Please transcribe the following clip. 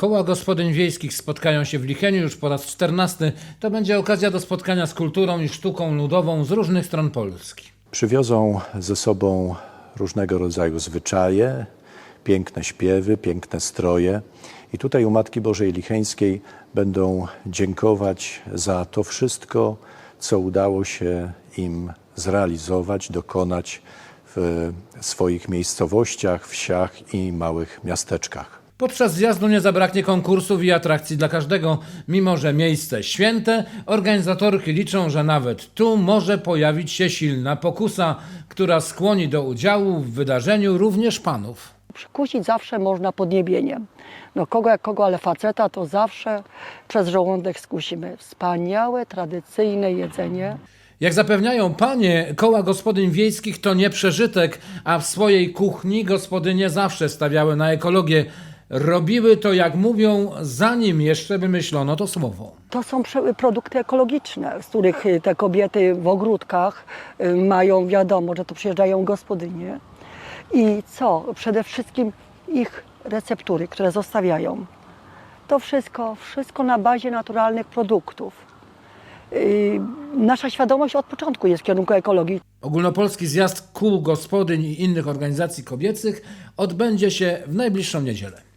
Koła gospodyń wiejskich spotkają się w Licheniu już po raz 14. To będzie okazja do spotkania z kulturą i sztuką ludową z różnych stron Polski. Przywiozą ze sobą różnego rodzaju zwyczaje, piękne śpiewy, piękne stroje. I tutaj u Matki Bożej Licheńskiej będą dziękować za to wszystko, co udało się im zrealizować, dokonać w swoich miejscowościach, wsiach i małych miasteczkach. Podczas zjazdu nie zabraknie konkursów i atrakcji dla każdego. Mimo, że miejsce święte, organizatorki liczą, że nawet tu może pojawić się silna pokusa, która skłoni do udziału w wydarzeniu również panów. Przykusić zawsze można podniebieniem. No kogo jak kogo, ale faceta to zawsze przez żołądek skusimy. Wspaniałe, tradycyjne jedzenie. Jak zapewniają panie, koła gospodyń wiejskich to nie przeżytek, a w swojej kuchni gospodynie zawsze stawiały na ekologię. Robiły to, jak mówią, zanim jeszcze wymyślono to słowo. To są produkty ekologiczne, z których y, te kobiety w ogródkach y, mają wiadomo, że to przyjeżdżają gospodynie. I co? Przede wszystkim ich receptury, które zostawiają. To wszystko, wszystko na bazie naturalnych produktów. Y, Nasza świadomość od początku jest w kierunku ekologii. Ogólnopolski zjazd kół gospodyń i innych organizacji kobiecych odbędzie się w najbliższą niedzielę.